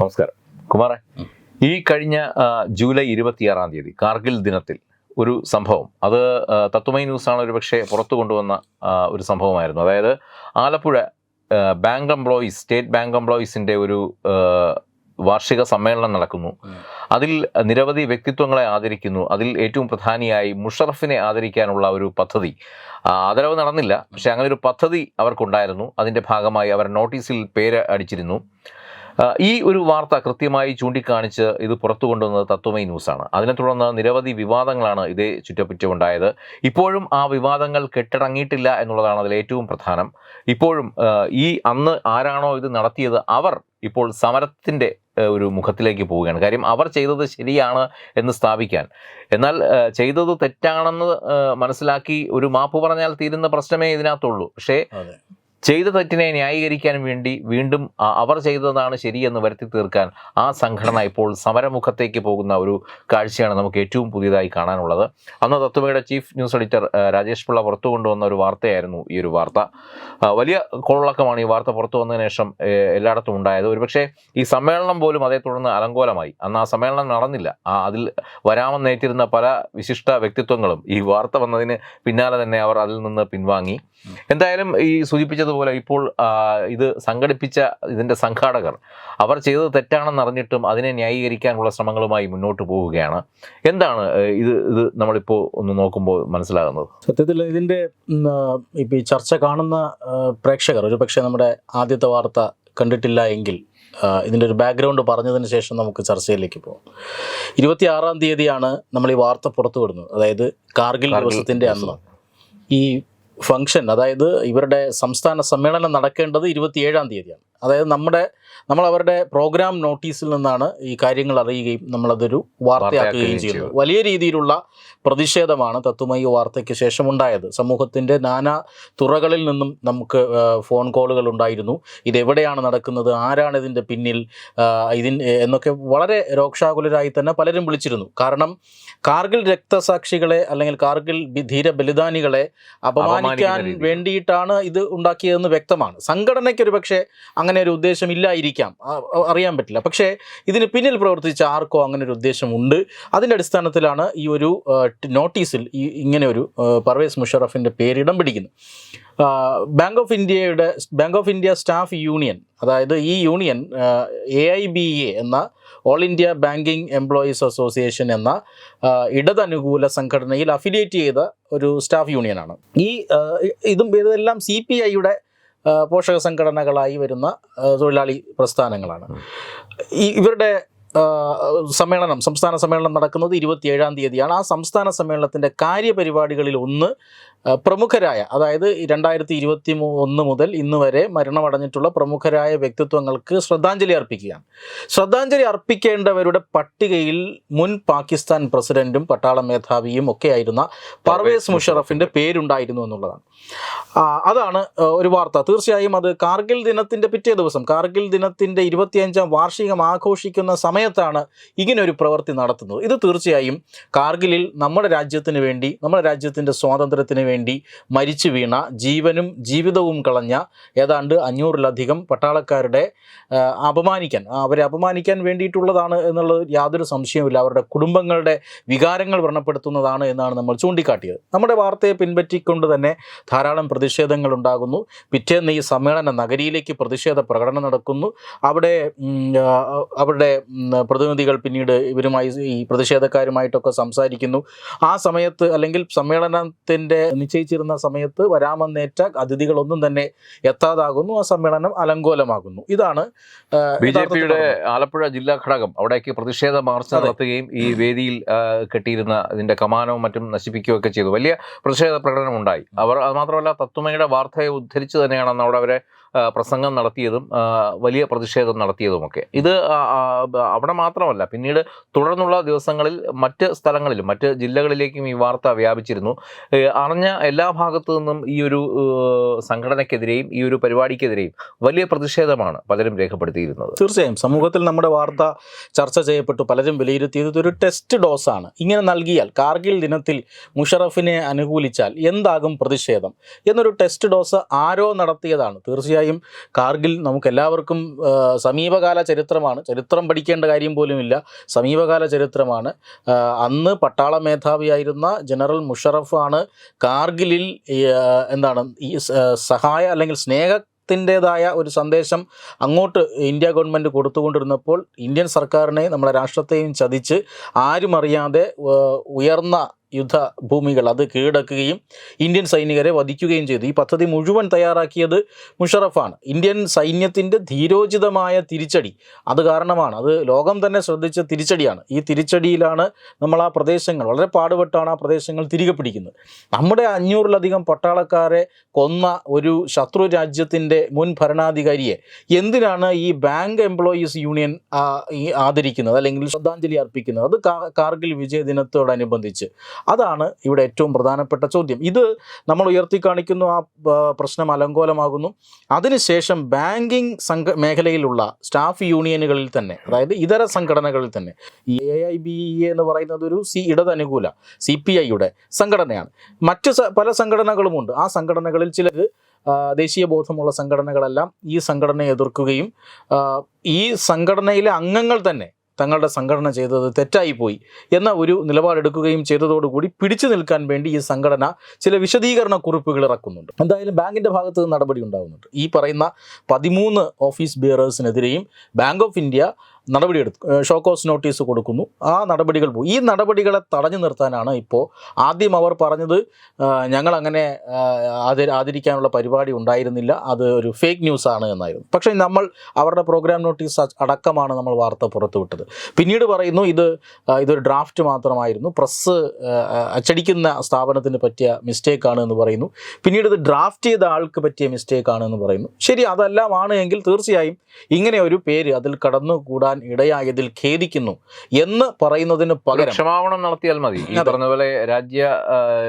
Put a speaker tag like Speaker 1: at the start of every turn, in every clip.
Speaker 1: നമസ്കാരം. കുമാറെ ഈ കഴിഞ്ഞ ജൂലൈ ഇരുപത്തിയാറാം തീയതി കാർഗിൽ ദിനത്തിൽ ഒരു സംഭവം അത് തത്വമൈ ന്യൂസാണ് ഒരു പക്ഷേ പുറത്തു കൊണ്ടുവന്ന ഒരു സംഭവമായിരുന്നു. അതായത് Alappuzha bank employees state bank എംപ്ലോയീസിന്റെ ഒരു വാർഷിക സമ്മേളനം നടക്കുന്നു. അതിൽ നിരവധി വ്യക്തിത്വങ്ങളെ ആദരിക്കുന്നു. അതിൽ ഏറ്റവും പ്രധാനിയായി മുഷറഫിനെ ആദരിക്കാനുള്ള ഒരു പദ്ധതി. ആദരവ് നടന്നില്ല. പക്ഷേ അങ്ങനെ ഒരു പദ്ധതി അവർക്കുണ്ടായിരുന്നു. അതിന്റെ ഭാഗമായി അവർ നോട്ടീസിൽ പേര് അടിച്ചിരുന്നു. ഈ ഒരു വാർത്ത കൃത്യമായി ചൂണ്ടിക്കാണിച്ച് ഇത് പുറത്തു കൊണ്ടുവന്നത് തത്വമൈ ന്യൂസാണ്. അതിനെ തുടർന്ന് നിരവധി വിവാദങ്ങളാണ് ഇതേ ചുറ്റപ്പറ്റുണ്ടായത് ഇപ്പോഴും ആ വിവാദങ്ങൾ കെട്ടിടങ്ങിയിട്ടില്ല എന്നുള്ളതാണ് അതിൽ ഏറ്റവും പ്രധാനം. ഇപ്പോഴും ഈ അന്ന് ആരാണോ ഇത് നടത്തിയത് അവർ ഇപ്പോൾ സമരത്തിന്റെ ഒരു മുഖത്തിലേക്ക് പോവുകയാണ്. കാര്യം അവർ ചെയ്തത് ശരിയാണ് എന്ന് സ്ഥാപിക്കാൻ. എന്നാൽ ചെയ്തത് തെറ്റാണെന്ന് മനസ്സിലാക്കി ഒരു മാപ്പ് പറഞ്ഞാൽ തീരുന്ന പ്രശ്നമേ ഇതിനകത്തുള്ളൂ. പക്ഷേ ചെയ്ത തെറ്റിനെ ന്യായീകരിക്കാൻ വേണ്ടി വീണ്ടും അവർ ചെയ്തതാണ് ശരിയെന്ന് വരുത്തി തീർക്കാൻ ആ സംഘടന ഇപ്പോൾ സമരമുഖത്തേക്ക് പോകുന്ന ഒരു കാഴ്ചയാണ് നമുക്ക് ഏറ്റവും പുതിയതായി കാണാനുള്ളത്. അന്ന് തത്വമയുടെ chief news editor Rajesh Pillai പുറത്തു കൊണ്ടുവന്ന ഒരു വാർത്തയായിരുന്നു ഈ ഒരു വാർത്ത. വലിയ കോളക്കമാണ് ഈ വാർത്ത പുറത്തു വന്നതിന് ശേഷം എല്ലായിടത്തും ഉണ്ടായത്. ഒരുപക്ഷെ ഈ സമ്മേളനം പോലും അതേ തുടർന്ന് അലങ്കോലമായി. അന്ന് ആ സമ്മേളനം നടന്നില്ല. ആ അതിൽ വരാമെന്നേറ്റിരുന്ന പല വിശിഷ്ട വ്യക്തിത്വങ്ങളും ഈ വാർത്ത വന്നതിന് പിന്നാലെ തന്നെ അവർ അതിൽ നിന്ന് പിൻവാങ്ങി. എന്തായാലും ഈ സൂചിപ്പിച്ചതുപോലെ ഇപ്പോൾ ഇത് സംഘടിപ്പിച്ച ഇതിന്റെ സംഘാടകർ അവർ ചെയ്തത് തെറ്റാണെന്ന് അറിഞ്ഞിട്ടും അതിനെ ന്യായീകരിക്കാനുള്ള ശ്രമങ്ങളുമായി മുന്നോട്ട് പോവുകയാണ്. എന്താണ് ഇത് ഇത് നമ്മളിപ്പോൾ ഒന്ന് നോക്കുമ്പോൾ മനസ്സിലാകുന്നത്?
Speaker 2: സത്യത്തിൽ ഇതിന്റെ ഇപ്പോൾ ഈ ചർച്ച കാണുന്ന പ്രേക്ഷകർ ഒരു പക്ഷേ നമ്മുടെ ആദ്യത്തെ വാർത്ത കണ്ടിട്ടില്ല എങ്കിൽ ഇതിന്റെ ഒരു ബാക്ക്ഗ്രൗണ്ട് പറഞ്ഞതിന് ശേഷം നമുക്ക് ചർച്ചയിലേക്ക് പോകാം ഇരുപത്തിയാറാം തീയതിയാണ് നമ്മൾ ഈ വാർത്ത പുറത്തു വിടുന്നത്. അതായത് കാർഗിൽ
Speaker 1: കാർഗിൽ
Speaker 2: ദിവസത്തിന്റെ അന്ന്. ഈ ഫംഗ്ഷൻ അതായത് ഇവരുടെ സംസ്ഥാന സമ്മേളനം നടക്കേണ്ടത് ഇരുപത്തിയേഴാം തീയതിയാണ്. അതായത് നമ്മുടെ നമ്മൾ അവരുടെ പ്രോഗ്രാം നോട്ടീസിൽ നിന്നാണ് ഈ കാര്യങ്ങൾ അറിയുകയും നമ്മളതൊരു വാർത്തയാക്കുകയും ചെയ്യുന്നത്. വലിയ രീതിയിലുള്ള പ്രതിഷേധമാണ് തത്വമയി വാർത്തയ്ക്ക് ശേഷം ഉണ്ടായത് സമൂഹത്തിന്റെ നാനാ തുറകളിൽ നിന്നും നമുക്ക് ഫോൺ കോളുകൾ ഉണ്ടായിരുന്നു. ഇതെവിടെയാണ് നടക്കുന്നത്? ആരാണ് ഇതിന്റെ പിന്നിൽ? ഇതിൻ എന്നൊക്കെ വളരെ രോക്ഷാകുലരായി തന്നെ പലരും വിളിച്ചിരുന്നു. കാരണം കാർഗിൽ രക്തസാക്ഷികളെ അല്ലെങ്കിൽ കാർഗിൽ ധീര ബലിദാനികളെ അപമാനിക്കാൻ വേണ്ടിയിട്ടാണ് ഇത് ഉണ്ടാക്കിയതെന്ന് വ്യക്തമാണ്. സംഘടനയ്ക്ക് ഒരു പക്ഷേ അങ്ങനെ ഒരു ഉദ്ദേശം ഇല്ലായിരിക്കാം. അറിയാൻ പറ്റില്ല. പക്ഷേ ഇതിന് പിന്നിൽ പ്രവർത്തിച്ച ആർക്കോ അങ്ങനെ ഒരു ഉദ്ദേശമുണ്ട് അതിന്റെ അടിസ്ഥാനത്തിലാണ് ഈ ഒരു നോട്ടീസിൽ ഈ ഇങ്ങനെ ഒരു പർവേസ് മുഷറഫിന്റെ പേര് ഇടം പിടിക്കുന്നത്. ബാങ്ക് ഓഫ് ഇന്ത്യയുടെ bank of India staff union അതായത് ഈ union A I B A എന്ന all India banking employees association എന്ന ഇടതനുകൂല സംഘടനയിൽ അഫിലിയേറ്റ് ചെയ്ത ഒരു സ്റ്റാഫ് യൂണിയനാണ് ഈ ഇതും ഇതെല്ലാം സി പി ഐയുടെ പോഷക സംഘടനകളായി വരുന്ന തൊഴിലാളി പ്രസ്ഥാനങ്ങളാണ്. ഈ ഇവരുടെ സമ്മേളനം സംസ്ഥാന സമ്മേളനം നടക്കുന്നത് ഇരുപത്തിയേഴാം തീയതിയാണ്. ആ സംസ്ഥാന സമ്മേളനത്തിന്റെ കാര്യപരിപാടികളിൽ ഒന്ന് പ്രമുഖരായ അതായത് രണ്ടായിരത്തി ഇരുപത്തി ഒന്ന് മുതൽ ഇന്ന് വരെ മരണമടഞ്ഞിട്ടുള്ള പ്രമുഖരായ വ്യക്തിത്വങ്ങൾക്ക് ശ്രദ്ധാഞ്ജലി അർപ്പിക്കുകയാണ്. ശ്രദ്ധാഞ്ജലി അർപ്പിക്കേണ്ടവരുടെ പട്ടികയിൽ മുൻ പാകിസ്ഥാൻ പ്രസിഡന്റും പട്ടാള മേധാവിയും ഒക്കെയായിരുന്ന പർവേസ് മുഷറഫിന്റെ പേരുണ്ടായിരുന്നു എന്നുള്ളതാണ്. അതാണ് ഒരു വാർത്ത. തീർച്ചയായും അത് കാർഗിൽ ദിനത്തിന്റെ പിറ്റേ ദിവസം കാർഗിൽ ദിനത്തിന്റെ ഇരുപത്തിയഞ്ചാം വാർഷികം ആഘോഷിക്കുന്ന സമയത്താണ് ഇങ്ങനൊരു ഒരു പ്രവൃത്തി നടത്തുന്നത്. ഇത് തീർച്ചയായും കാർഗിലിൽ നമ്മുടെ രാജ്യത്തിന് വേണ്ടി നമ്മുടെ രാജ്യത്തിന്റെ സ്വാതന്ത്ര്യത്തിന് വേണ്ടി മരിച്ചു വീണ ജീവനും ജീവിതവും കളഞ്ഞ ഏതാണ്ട് അഞ്ഞൂറിലധികം പട്ടാളക്കാരുടെ അപമാനിക്കാൻ അവരെ അപമാനിക്കാൻ വേണ്ടിയിട്ടുള്ളതാണ് എന്നുള്ളത് യാതൊരു സംശയവുമില്ല. അവരുടെ കുടുംബങ്ങളുടെ വികാരങ്ങൾ വ്രണപ്പെടുത്തുന്നതാണ് എന്നാണ് നമ്മൾ ചൂണ്ടിക്കാട്ടിയത്. നമ്മുടെ വാർത്തയെ പിൻപറ്റിക്കൊണ്ട് തന്നെ ധാരാളം പ്രതിഷേധങ്ങൾ ഉണ്ടാകുന്നു. പിറ്റേന്ന് ഈ സമ്മേളന നഗരിയിലേക്ക് പ്രതിഷേധ പ്രകടനം നടക്കുന്നു. അവിടെ അവരുടെ പ്രതിനിധികൾ പിന്നീട് ഇവരുമായി ഈ പ്രതിഷേധക്കാരുമായിട്ടൊക്കെ സംസാരിക്കുന്നു. ആ സമയത്ത് അല്ലെങ്കിൽ സമ്മേളനത്തിന്റെ നിശ്ചയിച്ചിരുന്ന സമയത്ത് വരാമെന്നേറ്റ അതിഥികളൊന്നും തന്നെ എത്താതാകുന്നു. ആ സമ്മേളനം അലങ്കോലമാകുന്നു. ഇതാണ്
Speaker 1: ബി ജെ പിയുടെ ആലപ്പുഴ ജില്ലാ ഘടകം അവിടേക്ക് പ്രതിഷേധ മാർച്ച്. നടത്തുകയും ഈ വേദിയിൽ കെട്ടിയിരുന്ന ഇതിന്റെ കമാനവും മറ്റും നശിപ്പിക്കുകയൊക്കെ ചെയ്തു. വലിയ പ്രതിഷേധ പ്രകടനം ഉണ്ടായി അവർ അത് മാത്രമല്ല തത്വമയുടെ വാർത്തയെ ഉദ്ധരിച്ച് തന്നെയാണ് അന്ന് അവിടെ അവരെ പ്രസംഗം നടത്തിയതും വലിയ പ്രതിഷേധം നടത്തിയതുമൊക്കെ. ഇത് അവിടെ മാത്രമല്ല പിന്നീട് തുടർന്നുള്ള ദിവസങ്ങളിൽ മറ്റ് സ്ഥലങ്ങളിലും മറ്റ് ജില്ലകളിലേക്കും ഈ വാർത്ത വ്യാപിച്ചിരുന്നു. അറിഞ്ഞ എല്ലാ ഭാഗത്തു നിന്നും ഈ ഒരു സംഘടനയ്ക്കെതിരെയും ഈ ഒരു പരിപാടിക്കെതിരെയും വലിയ പ്രതിഷേധമാണ് പലരും രേഖപ്പെടുത്തിയിരുന്നത്.
Speaker 2: തീർച്ചയായും. സമൂഹത്തിൽ നമ്മുടെ വാർത്ത ചർച്ച ചെയ്യപ്പെട്ടു പലരും വിലയിരുത്തിയത് ഇതൊരു ടെസ്റ്റ് ഡോസാണ്. ഇങ്ങനെ നൽകിയാൽ കാർഗിൽ ദിനത്തിൽ മുഷറഫിനെ അനുകൂലിച്ചാൽ എന്താകും പ്രതിഷേധം? എന്നൊരു ടെസ്റ്റ് ഡോസ് ആരോ നടത്തിയതാണ്. തീർച്ചയായും തീർച്ചയായും കാർഗിൽ നമുക്ക് എല്ലാവർക്കും സമീപകാല ചരിത്രമാണ്. ചരിത്രം പഠിക്കേണ്ട കാര്യം പോലുമില്ല. സമീപകാല ചരിത്രമാണ്. അന്ന് പട്ടാള മേധാവിയായിരുന്ന ജനറൽ മുഷറഫ് ആണ് കാർഗിലിൽ എന്താണ് ഈ സഹായ അല്ലെങ്കിൽ സ്നേഹ ത്തിന്റെതായ ഒരു സന്ദേശം അങ്ങോട്ട് ഇന്ത്യ ഗവൺമെന്റ് കൊടുത്തുകൊണ്ടിരുന്നപ്പോൾ ഇന്ത്യൻ സർക്കാരിനെയും നമ്മുടെ രാഷ്ട്രത്തെയും ചതിച്ച് ആരും അറിയാതെ ഉയർന്ന യുദ്ധഭൂമികൾ അത് കീഴടക്കുകയും ഇന്ത്യൻ സൈനികരെ വധിക്കുകയും ചെയ്തു. ഈ പദ്ധതി മുഴുവൻ തയ്യാറാക്കിയത് മുഷറഫാണ്. ഇന്ത്യൻ സൈന്യത്തിന്റെ ധീരോചിതമായ തിരിച്ചടി അത് കാരണമാണ്. അത് ലോകം തന്നെ ശ്രദ്ധിച്ച തിരിച്ചടിയാണ്. ഈ തിരിച്ചടിയിലാണ് നമ്മൾ ആ പ്രദേശങ്ങൾ വളരെ പാടുപെട്ടാണ് ആ പ്രദേശങ്ങൾ തിരികെ പിടിക്കുന്നത്. നമ്മുടെ അഞ്ഞൂറിലധികം പട്ടാളക്കാരെ കൊന്ന ഒരു ശത്രു രാജ്യത്തിന്റെ മുൻ ഭരണാധികാരിയെ എന്തിനാണ് ഈ ബാങ്ക് എംപ്ലോയീസ് യൂണിയൻ ആദരിക്കുന്നത് അല്ലെങ്കിൽ ശ്രദ്ധാഞ്ജലി അർപ്പിക്കുന്നത്? അത് കാർഗിൽ വിജയ ദിനത്തോടനുബന്ധിച്ച് അതാണ് ഇവിടെ ഏറ്റവും പ്രധാനപ്പെട്ട ചോദ്യം. ഇത് നമ്മൾ ഉയർത്തി കാണിക്കുന്നു ആ പ്രശ്നം അലങ്കോലമാകുന്നു. അതിനുശേഷം ബാങ്കിങ് സംഘ മേഖലയിലുള്ള സ്റ്റാഫ് യൂണിയനുകളിൽ തന്നെ അതായത് ഇതര സംഘടനകളിൽ തന്നെ എ ഐ ബി എന്ന് പറയുന്നത് ഒരു സി ഇടതനുകൂല സി പി ഐയുടെ സംഘടനയാണ്. മറ്റു പല സംഘടനകളുമുണ്ട്. ആ സംഘടനകളിൽ ചിലർ ദേശീയ ബോധമുള്ള സംഘടനകളെല്ലാം ഈ സംഘടനയെ എതിർക്കുകയും ഈ സംഘടനയിലെ അംഗങ്ങൾ തന്നെ തങ്ങളുടെ സംഘടന ചെയ്തത് തെറ്റായിപ്പോയി എന്ന ഒരു നിലപാടെടുക്കുകയും ചെയ്തതോടുകൂടി പിടിച്ചു നിൽക്കാൻ വേണ്ടി ഈ സംഘടന ചില വിശദീകരണ കുറിപ്പുകൾ ഇറക്കുന്നുണ്ട്. എന്തായാലും ബാങ്കിന്റെ ഭാഗത്ത് നടപടി ഉണ്ടാകുന്നുണ്ട്. ഈ പറയുന്ന പതിമൂന്ന് ഓഫീസ് ബിയറേഴ്സിനെതിരെയും ബാങ്ക് ഓഫ് ഇന്ത്യ നടപടിയെടുത്തു ഷോ കോസ് നോട്ടീസ് കൊടുക്കുന്നു. ആ നടപടികൾ ഈ നടപടികളെ തടഞ്ഞു നിർത്താനാണ് ഇപ്പോൾ ആദ്യം അവർ പറഞ്ഞത് ഞങ്ങളങ്ങനെ ആദ ആദരിക്കാനുള്ള പരിപാടി ഉണ്ടായിരുന്നില്ല. അത് ഒരു ഫേക്ക് ന്യൂസ് ആണ് എന്നായിരുന്നു. പക്ഷേ നമ്മൾ അവരുടെ പ്രോഗ്രാം നോട്ടീസ് അടക്കമാണ് നമ്മൾ വാർത്ത പുറത്തുവിട്ടത് പിന്നീട് പറയുന്നു ഇത് ഇതൊരു ഡ്രാഫ്റ്റ് മാത്രമായിരുന്നു. പ്രസ് അച്ചടിക്കുന്ന സ്ഥാപനത്തിന് പറ്റിയ മിസ്റ്റേക്കാണ് എന്ന് പറയുന്നു. പിന്നീട് ഇത് ഡ്രാഫ്റ്റ് ചെയ്ത ആൾക്ക് പറ്റിയ മിസ്റ്റേക്കാണ് എന്ന് പറയുന്നു. ശരി അതെല്ലാം ആണ് എങ്കിൽ തീർച്ചയായും ഇങ്ങനെ ഒരു പേര് അതിൽ കടന്നുകൂടാൻ ഇടയായതിൽ ഖേദിക്കുന്നു എന്ന് പറയുന്നതിന് പകരം
Speaker 1: ക്ഷമാപണം നടത്തിയാൽ മതി. ഈ. പറഞ്ഞ പോലെ രാജ്യ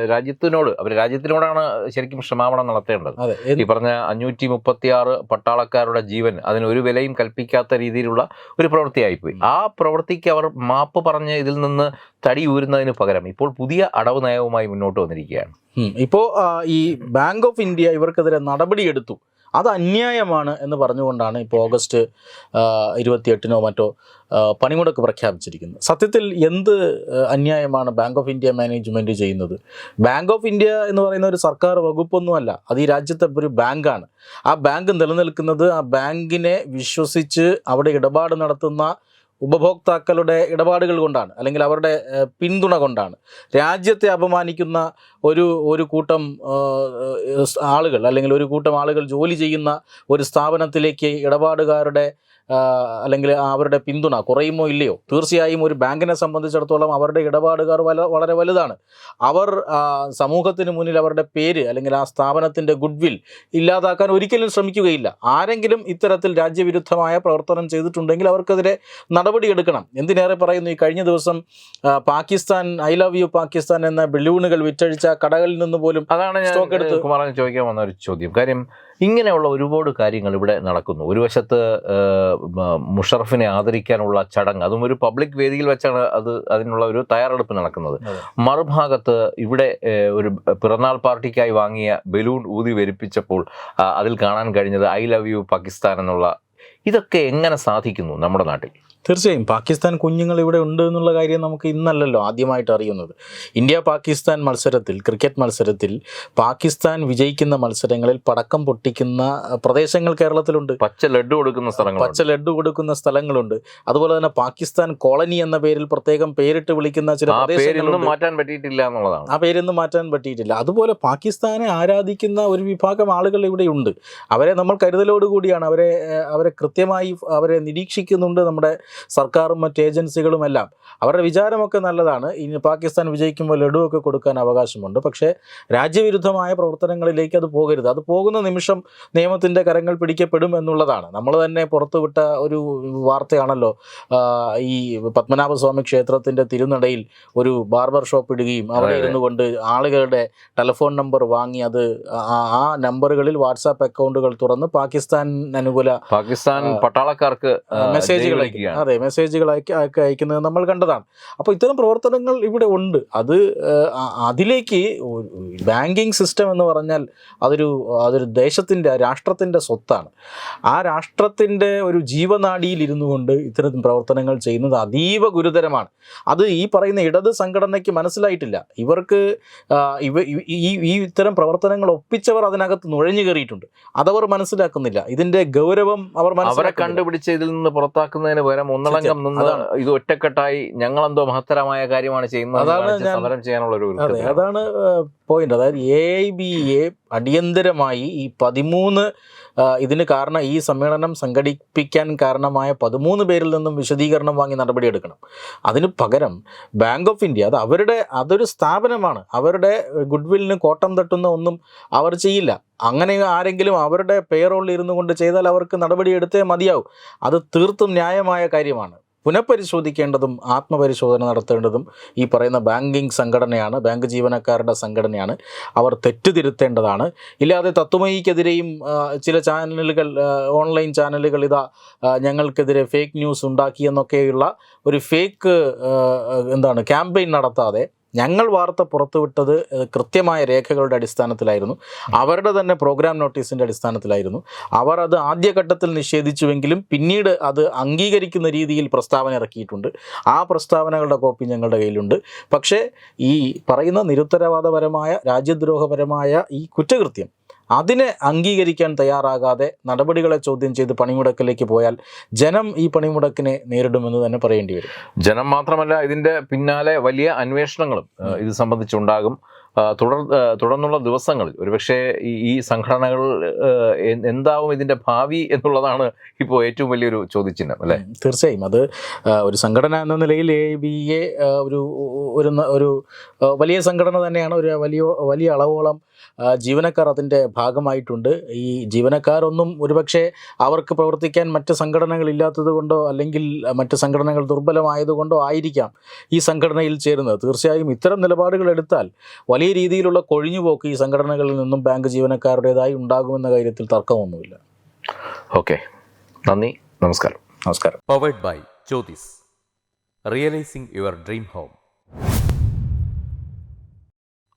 Speaker 1: രാജ്യത്തിനോട് അവർ രാജ്യത്തിനോടാണ് ശരിക്കും ക്ഷമാപണം നടത്തേണ്ടത്. ഈ പറഞ്ഞ അഞ്ഞൂറ്റി മുപ്പത്തി ആറ് പട്ടാളക്കാരുടെ ജീവൻ അതിന് ഒരു വിലയും കൽപ്പിക്കാത്ത രീതിയിലുള്ള ഒരു പ്രവൃത്തിയായിപ്പോയി. ആ പ്രവൃത്തിക്ക് അവർ മാപ്പ് പറഞ്ഞ് ഇതിൽ നിന്ന് തടി ഊരുന്നതിന് പകരം ഇപ്പോൾ പുതിയ അടവ് നയവുമായി മുന്നോട്ട് വന്നിരിക്കുകയാണ്.
Speaker 2: ഇപ്പോൾ ഈ ബാങ്ക് ഓഫ് ഇന്ത്യ ഇവർക്കെതിരെ നടപടിയെടുത്തു. അത് അന്യായമാണ് എന്ന് പറഞ്ഞുകൊണ്ടാണ് ഇപ്പോൾ ഓഗസ്റ്റ് ഇരുപത്തിയെട്ടിനോ മറ്റോ പണിമുടക്ക് പ്രഖ്യാപിച്ചിരിക്കുന്നത്. സത്യത്തിൽ എന്ത് അന്യായമാണ് ബാങ്ക് ഓഫ് ഇന്ത്യ മാനേജ്മെന്റ് ചെയ്യുന്നത്? ബാങ്ക് ഓഫ് ഇന്ത്യ എന്ന് പറയുന്ന ഒരു സർക്കാർ വകുപ്പൊന്നുമല്ല. അത് ഈ രാജ്യത്തെ ഒരു ബാങ്കാണ്. ആ ബാങ്ക് നിലനിൽക്കുന്നത് ആ ബാങ്കിനെ വിശ്വസിച്ച് അവിടെ ഇടപാട് നടത്തുന്ന ഉപഭോക്താക്കളുടെ ഇടപാടുകൾ കൊണ്ടാണ് അല്ലെങ്കിൽ അവരുടെ പിന്തുണ കൊണ്ടാണ്. രാജ്യത്തെ അപമാനിക്കുന്ന ഒരു ഒരു കൂട്ടം ആളുകൾ അല്ലെങ്കിൽ ഒരു കൂട്ടം ആളുകൾ ജോലി ചെയ്യുന്ന ഒരു സ്ഥാപനത്തിലേക്ക് ഇടപാടുകാരുടെ അല്ലെങ്കിൽ അവരുടെ പിന്തുണ കുറയുമോ ഇല്ലയോ? തീർച്ചയായും ഒരു ബാങ്കിനെ സംബന്ധിച്ചിടത്തോളം അവരുടെ ഇടപാടുകാർ വല വളരെ വലുതാണ്. അവർ സമൂഹത്തിന് മുന്നിൽ അവരുടെ പേര് അല്ലെങ്കിൽ ആ സ്ഥാപനത്തിന്റെ ഗുഡ്വിൽ ഇല്ലാതാക്കാൻ ഒരിക്കലും ശ്രമിക്കുകയില്ല. ആരെങ്കിലും ഇത്തരത്തിൽ രാജ്യവിരുദ്ധമായ പ്രവർത്തനം ചെയ്തിട്ടുണ്ടെങ്കിൽ അവർക്കെതിരെ നടപടിയെടുക്കണം എന്തിനേറെ പറയുന്നു ഈ കഴിഞ്ഞ ദിവസം Pakistan I love you Pakistan എന്ന ബലൂണുകൾ വിറ്റഴിച്ച കടകളിൽ നിന്ന് പോലും
Speaker 1: അതാണ് ഞാൻ
Speaker 2: സ്റ്റോക്ക് എടുത്ത്
Speaker 1: കുമാരൻ ചോദിക്കാൻ വന്ന ഒരു ചോദ്യം. കാര്യം ഇങ്ങനെയുള്ള ഒരുപാട് കാര്യങ്ങൾ ഇവിടെ നടക്കുന്നു. ഒരു വശത്ത് മുഷറഫിനെ ആദരിക്കാനുള്ള ചടങ്ങ് അതും ഒരു പബ്ലിക് വേദിയിൽ വെച്ചാണ് അത് അതിനുള്ള ഒരു തയ്യാറെടുപ്പ് നടക്കുന്നത്. മറുഭാഗത്ത് ഇവിടെ ഒരു പിറന്നാൾ പാർട്ടിക്കായി വാങ്ങിയ ബലൂൺ ഊതി വരിപ്പിച്ചപ്പോൾ അതിൽ കാണാൻ കഴിഞ്ഞത് ഐ ലവ് യു പാകിസ്ഥാൻ എന്നുള്ള ഇതൊക്കെ എങ്ങനെ സാധിക്കുന്നു നമ്മുടെ നാട്ടിൽ?
Speaker 2: തീർച്ചയായും പാകിസ്ഥാൻ കുഞ്ഞുങ്ങൾ ഇവിടെ ഉണ്ട് എന്നുള്ള കാര്യം നമുക്ക് ഇന്നല്ലല്ലോ ആദ്യമായിട്ട് അറിയുന്നത്. ഇന്ത്യ പാകിസ്ഥാൻ മത്സരത്തിൽ ക്രിക്കറ്റ് മത്സരത്തിൽ പാകിസ്ഥാൻ വിജയിക്കുന്ന മത്സരങ്ങളിൽ പടക്കം പൊട്ടിക്കുന്ന പ്രദേശങ്ങൾ കേരളത്തിലുണ്ട്.
Speaker 1: പച്ച ലഡ്ഡു കൊടുക്കുന്ന സ്ഥലങ്ങൾ
Speaker 2: പച്ച ലഡ്ഡു കൊടുക്കുന്ന സ്ഥലങ്ങളുണ്ട്. അതുപോലെ തന്നെ പാകിസ്ഥാൻ കോളനി എന്ന പേരിൽ പ്രത്യേകം പേരിട്ട് വിളിക്കുന്ന ചില പ്രദേശങ്ങളൊന്നും
Speaker 1: മാറ്റാൻ പറ്റിയിട്ടില്ല എന്നുള്ളതാണ്.
Speaker 2: ആ പേരൊന്നും മാറ്റാൻ പറ്റിയിട്ടില്ല. അതുപോലെ പാകിസ്ഥാനെ ആരാധിക്കുന്ന ഒരു വിഭാഗം ആളുകൾ ഇവിടെയുണ്ട് അവരെ നമ്മൾ കരുതലോടുകൂടിയാണ്. അവരെ അവരെ കൃത്യമായി അവരെ നിരീക്ഷിക്കുന്നുണ്ട് നമ്മുടെ സർക്കാരും മറ്റ് ഏജൻസികളും എല്ലാം അവരുടെ വിചാരമൊക്കെ നല്ലതാണ്. ഇനി പാകിസ്ഥാൻ വിജയിക്കുമ്പോൾ ലഡുവൊക്കെ കൊടുക്കാൻ അവകാശമുണ്ട്. പക്ഷേ രാജ്യവിരുദ്ധമായ പ്രവർത്തനങ്ങളിലേക്ക് അത് പോകരുത്. അത് പോകുന്ന നിമിഷം നിയമത്തിന്റെ കരങ്ങൾ പിടിക്കപ്പെടും എന്നുള്ളതാണ്. നമ്മൾ തന്നെ പുറത്തുവിട്ട ഒരു വാർത്തയാണല്ലോ ഈ പത്മനാഭസ്വാമി ക്ഷേത്രത്തിന്റെ തിരുനടയിൽ ഒരു ബാർബർ ഷോപ്പ് ഇടുകയും അവിടെ. ഇരുന്നു കൊണ്ട് ആളുകളുടെ ടെലിഫോൺ നമ്പർ വാങ്ങി അത് ആ- നമ്പറുകളിൽ വാട്സാപ്പ് അക്കൗണ്ടുകൾ തുറന്ന് പാകിസ്ഥാൻ അനുകൂല
Speaker 1: പാകിസ്ഥാൻ പട്ടാളക്കാർക്ക്
Speaker 2: മെസ്സേജുകൾ
Speaker 1: ജയ്
Speaker 2: അയക്കും
Speaker 1: വിളിക്കുകയാണ്.
Speaker 2: അതെ മെസ്സേജുകൾ അയക്കി അയക്ക- അയക്കുന്നത് നമ്മൾ കണ്ടതാണ്. അപ്പോൾ ഇത്തരം പ്രവർത്തനങ്ങൾ ഇവിടെ ഉണ്ട്. അത് അതിലേക്ക് ബാങ്കിങ് സിസ്റ്റം എന്ന് പറഞ്ഞാൽ അതൊരു അതൊരു ദേശത്തിന്റെ രാഷ്ട്രത്തിന്റെ സ്വത്താണ്. ആ രാഷ്ട്രത്തിന്റെ ഒരു ജീവനാടിയിൽ ഇരുന്നു കൊണ്ട് ഇത്തരം പ്രവർത്തനങ്ങൾ ചെയ്യുന്നത് അതീവ ഗുരുതരമാണ്. അത് ഈ പറയുന്ന ഇടത് സംഘടനയ്ക്ക് മനസ്സിലായിട്ടില്ല. ഇവർക്ക് ഇവ ഈ- ഈ ഇത്തരം പ്രവർത്തനങ്ങൾ ഒപ്പിച്ചവർ അതിനകത്ത് നുഴഞ്ഞു കയറിയിട്ടുണ്ട്. അതവർ മനസ്സിലാക്കുന്നില്ല. ഇതിന്റെ ഗൗരവം അവർ
Speaker 1: അവരെ. കണ്ടുപിടിച്ച് ഇതിൽ നിന്ന് പുറത്താക്കുന്നതിന് പകരം ഒന്നടങ്കം നിന്ന്. ഇത് ഒറ്റക്കെട്ടായി ഞങ്ങൾ എന്തോ മഹത്തരമായ കാര്യമാണ് ചെയ്യുന്നത് സമരം ചെയ്യാനുള്ള ഒരു
Speaker 2: അതെ അതാണ് പോയിന്റ് അതായത് എ ബി എ അടിയന്തരമായി ഈ പതിമൂന്ന് ഇതിന് കാരണം ഈ സമ്മേളനം സംഘടിപ്പിക്കാൻ കാരണമായ പതിമൂന്ന് പേരിൽ നിന്നും വിശദീകരണം വാങ്ങി നടപടിയെടുക്കണം അതിന് പകരം ബാങ്ക് ഓഫ് ഇന്ത്യ അത് അവരുടെ അതൊരു സ്ഥാപനമാണ്. അവരുടെ ഗുഡ്വില്ലിന് കോട്ടം തട്ടുന്ന ഒന്നും അവർ ചെയ്യില്ല. അങ്ങനെ ആരെങ്കിലും അവരുടെ പേറോളിൽ ഇരുന്നു കൊണ്ട് ചെയ്താൽ അവർക്ക് നടപടിയെടുത്തേ മതിയാവും. അത് തീർത്തും ന്യായമായ കാര്യമാണ്. പുനഃപരിശോധിക്കേണ്ടതും ആത്മപരിശോധന നടത്തേണ്ടതും ഈ പറയുന്ന ബാങ്കിങ് സംഘടനയാണ് ബാങ്ക് ജീവനക്കാരുടെ സംഘടനയാണ്. അവർ തെറ്റുതിരുത്തേണ്ടതാണ്. ഇല്ലാതെ തത്വമയിക്കെതിരെയും ചില ചാനലുകൾ ഓൺലൈൻ ചാനലുകൾ ഇതാ ഞങ്ങൾക്കെതിരെ ഫേക്ക് ന്യൂസ് ഉണ്ടാക്കിയെന്നൊക്കെയുള്ള ഒരു ഫേക്ക് എന്താണ് ക്യാമ്പയിൻ നടത്താതെ ഞങ്ങൾ വാർത്ത പുറത്തുവിട്ടത് കൃത്യമായ രേഖകളുടെ അടിസ്ഥാനത്തിലായിരുന്നു. അവരുടെ തന്നെ പ്രോഗ്രാം നോട്ടീസിന്റെ അടിസ്ഥാനത്തിലായിരുന്നു. അവർ അത് ആദ്യഘട്ടത്തിൽ നിഷേധിച്ചുവെങ്കിലും പിന്നീട് അത് അംഗീകരിക്കുന്ന രീതിയിൽ പ്രസ്താവന ഇറക്കിയിട്ടുണ്ട്. ആ പ്രസ്താവനകളുടെ കോപ്പി ഞങ്ങളുടെ കയ്യിലുണ്ട്. പക്ഷേ ഈ പറയുന്ന നിരുത്തരവാദപരമായ രാജ്യദ്രോഹപരമായ ഈ കുറ്റകൃത്യം അതിനെ അംഗീകരിക്കാൻ തയ്യാറാകാതെ നടപടികളെ ചോദ്യം ചെയ്ത് പണിമുടക്കിലേക്ക് പോയാൽ ജനം ഈ പണിമുടക്കിനെ നേരിടുമെന്ന് തന്നെ പറയേണ്ടി വരും.
Speaker 1: ജനം മാത്രമല്ല ഇതിന്റെ പിന്നാലെ വലിയ അന്വേഷണങ്ങളും ഇത് സംബന്ധിച്ചുണ്ടാകും. തുടർ തുടർന്നുള്ള ദിവസങ്ങളിൽ ഒരുപക്ഷെ ഈ സംഘടനകൾ എന്താവും ഇതിന്റെ ഭാവി എന്നുള്ളതാണ് ഇപ്പോൾ ഏറ്റവും വലിയൊരു ചോദ്യചിഹ്നം അല്ലേ?
Speaker 2: തീർച്ചയായും. അത് ഒരു സംഘടന എന്ന നിലയിൽ എ ബി എ ഒരു ഒരു വലിയ സംഘടന തന്നെയാണ്. ഒരു വലിയ വലിയ അളവോളം ജീവനക്കാർ അതിന്റെ ഭാഗമായിട്ടുണ്ട്. ഈ ജീവനക്കാരൊന്നും ഒരുപക്ഷെ അവർക്ക് പ്രവർത്തിക്കാൻ മറ്റ് സംഘടനകൾ ഇല്ലാത്തത് കൊണ്ടോ അല്ലെങ്കിൽ മറ്റ് സംഘടനകൾ ദുർബലമായതുകൊണ്ടോ ആയിരിക്കാം ഈ സംഘടനയിൽ ചേരുന്നത്. തീർച്ചയായും ഇത്തരം നിലപാടുകൾ എടുത്താൽ വലിയ രീതിയിലുള്ള കൊഴിഞ്ഞുപോക്ക് ഈ സംഘടനകളിൽ നിന്നും ബാങ്ക് ജീവനക്കാരുടേതായി ഉണ്ടാകുമെന്ന കാര്യത്തിൽ തർക്കമൊന്നുമില്ല.
Speaker 1: ഓക്കെ. നന്ദി. നമസ്കാരം.
Speaker 2: നമസ്കാരം.
Speaker 3: Powered by Jyothis realising your dream home.